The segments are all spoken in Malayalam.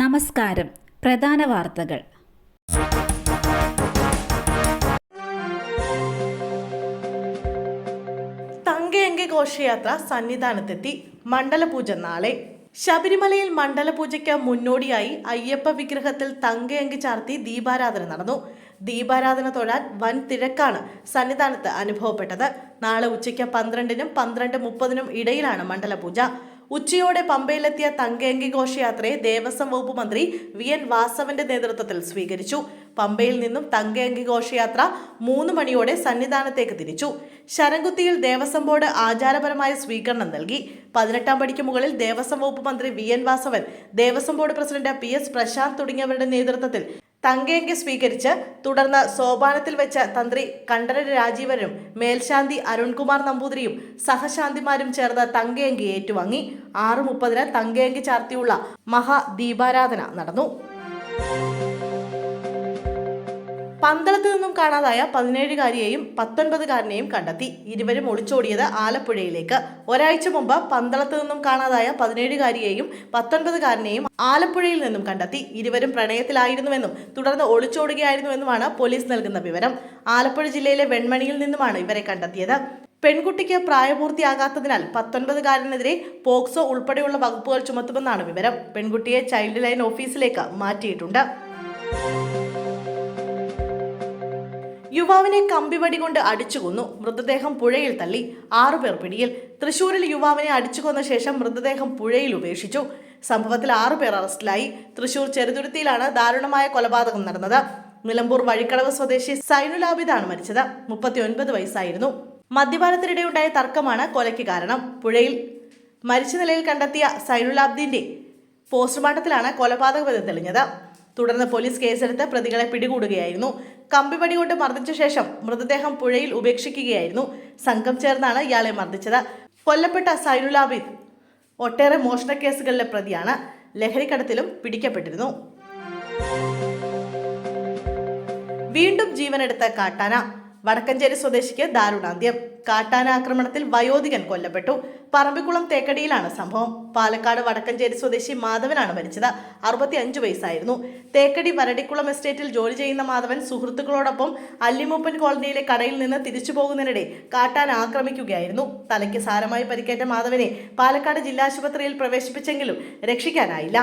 നമസ്കാരം. പ്രധാന വാർത്തകൾ. തങ്കയങ്കി ഘോഷയാത്ര സന്നിധാനത്തെത്തി. മണ്ഡലപൂജ നാളെ. ശബരിമലയിൽ മണ്ഡലപൂജയ്ക്ക് മുന്നോടിയായി അയ്യപ്പ വിഗ്രഹത്തിൽ തങ്കയങ്കി ചാർത്തി ദീപാരാധന നടന്നു. ദീപാരാധന തൊഴാൻ വൻ തിരക്കാണ് സന്നിധാനത്ത് അനുഭവപ്പെട്ടത്. നാളെ ഉച്ചയ്ക്ക് പന്ത്രണ്ടിനും പന്ത്രണ്ട് മുപ്പതിനും ഇടയിലാണ് മണ്ഡലപൂജ. ഉച്ചയോടെ പമ്പയിലെത്തിയ തങ്കയങ്കി ഘോഷയാത്രയെ ദേവസ്വം വകുപ്പ് മന്ത്രി വി എൻ വാസവന്റെ നേതൃത്വത്തിൽ സ്വീകരിച്ചു. പമ്പയിൽ നിന്നും തങ്കയങ്കി ഘോഷയാത്ര മൂന്ന് മണിയോടെ സന്നിധാനത്തേക്ക് തിരിച്ചു. ശരംകുത്തിയിൽ ദേവസ്വം ബോർഡ് ആചാരപരമായ സ്വീകരണം നൽകി. പതിനെട്ടാം പടിക്ക് മുകളിൽ ദേവസ്വം വകുപ്പ് മന്ത്രി V N Vasavan Devaswom board president P S Prashanth തുടങ്ങിയവരുടെ നേതൃത്വത്തിൽ തങ്കയങ്കി സ്വീകരിച്ച് തുടർന്ന് സോപാനത്തിൽ വെച്ച തന്ത്രി കണ്ഠരര് രാജീവനും മേൽശാന്തി അരുൺകുമാർ നമ്പൂതിരിയും സഹശാന്തിമാരും ചേർന്ന് തങ്കയങ്കി ഏറ്റുവാങ്ങി. ആറ് മുപ്പതിന് തങ്കയങ്കി ചാർത്തിയുള്ള മഹാദീപാരാധന നടന്നു. പന്തളത്ത് നിന്നും കാണാതായ പതിനേഴുകാരിയെയും പത്തൊൻപതുകാരനെയും കണ്ടെത്തി. ഇരുവരും ഒളിച്ചോടിയത് ആലപ്പുഴയിലേക്ക്. ഒരാഴ്ച മുമ്പ് പന്തളത്ത് നിന്നും കാണാതായ പതിനേഴുകാരിയെയും പത്തൊൻപതുകാരനെയും ആലപ്പുഴയിൽ നിന്നും കണ്ടെത്തി. ഇരുവരും പ്രണയത്തിലായിരുന്നുവെന്നും തുടർന്ന് ഒളിച്ചോടുകയായിരുന്നുവെന്നുമാണ് പോലീസ് നൽകുന്ന വിവരം. ആലപ്പുഴ ജില്ലയിലെ വെൺമണിയിൽ നിന്നുമാണ് ഇവരെ കണ്ടെത്തിയത്. പെൺകുട്ടിക്ക് പ്രായപൂർത്തിയാകാത്തതിനാൽ പത്തൊൻപതുകാരനെതിരെ പോക്സോ ഉൾപ്പെടെയുള്ള വകുപ്പുകൾ ചുമത്തുമെന്നാണ് വിവരം. പെൺകുട്ടിയെ ചൈൽഡ് ലൈൻ ഓഫീസിലേക്ക് മാറ്റിയിട്ടുണ്ട്. യുവാവിനെ കമ്പിവടി കൊണ്ട് അടിച്ചു കൊന്നു. മൃതദേഹം പുഴയിൽ തള്ളി. ആറുപേർ പിടിയിൽ. തൃശൂരിൽ യുവാവിനെ അടിച്ചു കൊന്ന ശേഷം മൃതദേഹം പുഴയിൽ ഉപേക്ഷിച്ചു. സംഭവത്തിൽ ആറുപേർ അറസ്റ്റിലായി. തൃശൂർ ചെറുതുരുത്തിയിലാണ് ദാരുണമായ കൊലപാതകം നടന്നത്. നിലമ്പൂർ വഴിക്കടവ് സ്വദേശി സൈനുലാബിദാണ് മരിച്ചത്. മുപ്പത്തിയൊൻപത് വയസ്സായിരുന്നു. മദ്യപാനത്തിനിടെയുണ്ടായ തർക്കമാണ് കൊലയ്ക്ക് കാരണം. പുഴയിൽ മരിച്ച നിലയിൽ കണ്ടെത്തിയ സൈനുലാബ്ദീന്റെ പോസ്റ്റ്മോർട്ടത്തിലാണ് കൊലപാതക വിധം തെളിഞ്ഞത്. തുടർന്ന് പോലീസ് കേസെടുത്ത് പ്രതികളെ പിടികൂടുകയായിരുന്നു. കമ്പിവടി കൊണ്ട് മർദ്ദിച്ച ശേഷം മൃതദേഹം പുഴയിൽ ഉപേക്ഷിക്കുകയായിരുന്നു. സംഘം ചേർന്നാണ് ഇയാളെ മർദ്ദിച്ചത്. കൊല്ലപ്പെട്ട സൈനുലാബിദ് ഒട്ടേറെ മോഷണ കേസുകളിലെ പ്രതിയാണ്. ലഹരിക്കടത്തിലും പിടിക്കപ്പെട്ടിരുന്നു. വീണ്ടും ജീവനെടുത്ത കാട്ടാന. വടക്കഞ്ചേരി സ്വദേശിക്ക് ദാരുണാന്ത്യം. കാട്ടാന ആക്രമണത്തിൽ വയോധികൻ കൊല്ലപ്പെട്ടു. പറമ്പിക്കുളം തേക്കടിയിലാണ് സംഭവം. പാലക്കാട് വടക്കഞ്ചേരി സ്വദേശി മാധവനാണ് മരിച്ചത്. അറുപത്തി അഞ്ച് വയസ്സായിരുന്നു. തേക്കടി വരടിക്കുളം എസ്റ്റേറ്റിൽ ജോലി ചെയ്യുന്ന മാധവൻ സുഹൃത്തുക്കളോടൊപ്പം അല്ലിമൂപ്പൻ കോളനിയിലെ കടയിൽ നിന്ന് തിരിച്ചു പോകുന്നതിനിടെ കാട്ടാൻ ആക്രമിക്കുകയായിരുന്നു. തലയ്ക്ക് സാരമായി പരിക്കേറ്റ മാധവനെ പാലക്കാട് ജില്ലാശുപത്രിയിൽ പ്രവേശിപ്പിച്ചെങ്കിലും രക്ഷിക്കാനായില്ല.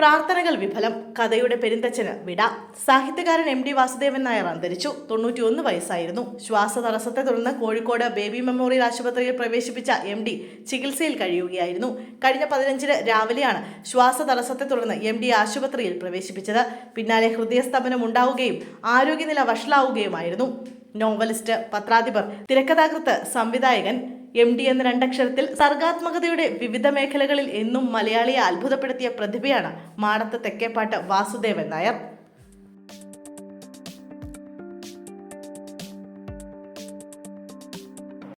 പ്രാർത്ഥനകൾ വിഫലം. കഥയുടെ പെരുന്തച്ഛന് വിട. സാഹിത്യകാരൻ എം ഡി വാസുദേവൻ നായർ അന്തരിച്ചു. തൊണ്ണൂറ്റിയൊന്ന് വയസ്സായിരുന്നു. ശ്വാസതടസ്സത്തെ തുടർന്ന് കോഴിക്കോട് ബേബി മെമ്മോറിയൽ ആശുപത്രിയിൽ പ്രവേശിപ്പിച്ച എം ഡി ചികിത്സയിൽ കഴിയുകയായിരുന്നു. കഴിഞ്ഞ പതിനഞ്ചിന് രാവിലെയാണ് ശ്വാസതടസ്സത്തെ തുടർന്ന് എം ഡി ആശുപത്രിയിൽ പ്രവേശിപ്പിച്ചത്. പിന്നാലെ ഹൃദയസ്തംഭനം ഉണ്ടാവുകയും ആരോഗ്യനില വഷളാവുകയുമായിരുന്നു. നോവലിസ്റ്റ് പത്രാധിപർ തിരക്കഥാകൃത്ത് സംവിധായകൻ എം ഡി എന്ന രണ്ടക്ഷരത്തിൽ സർഗാത്മകതയുടെ വിവിധ മേഖലകളിൽ എന്നും മലയാളിയെ അത്ഭുതപ്പെടുത്തിയ പ്രതിഭയാണ് മാടത്ത് തെക്കേപ്പാട്ട് വാസുദേവൻ നായർ.